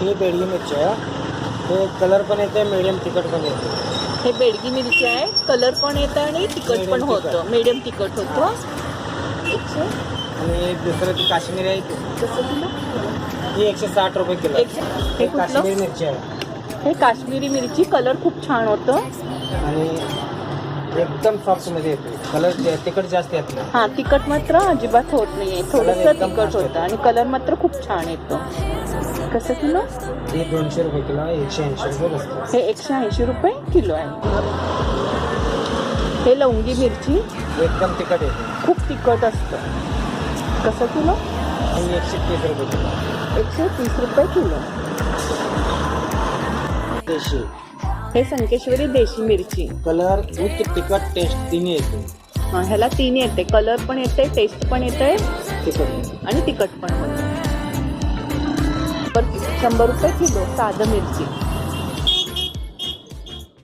ही बेडगी मिरची आहे. हे कलर पण येते मीडियम तिखट पण येते हे बेडगी मिरची आहे. कलर पण येतं आणि तिखट पण Medium होतं. मीडियम तिखट होतं. एकशे आणि दुसरं ती काश्मीरी आहे. ती- कसं किलो ही एकशे साठ रुपये किलो. एकशे हे हे कुठलं? काश्मीरी मिरची आहे. हे काश्मीरी मिरची. कलर खूप छान होतं. आणि एकदम सॉफ्टमध्ये येते. कलर तिखट जास्त येत नाही. हा तिखट मात्र अजिबात होत नाहीये थोडंसं एकदम तिखट मस्त होतं आणि कलर मात्र खूप छान येतो. कसं किलो ही दोनशे रुपये किलो आहे एकशे ऐंशी रुपये हे एकशे ऐंशी रुपये किलो आहे. हे लवंगी मिरची एकदम तिखट येते. खूप तिखट असतं. कसं किलो ही एकशे तीस रुपये किलो. एकशे तीस रुपये किलो. देशी. हे संकेश्वरी देशी मिरची. कलर उच्च तिखट टेस्ट तिन्ही येते. हा, ह्याला तीन येते. कलर पण येते टेस्ट पण येते. तिखट. आणि तिखट पण होते पर शंभर रुपये किलो साधं मिरची.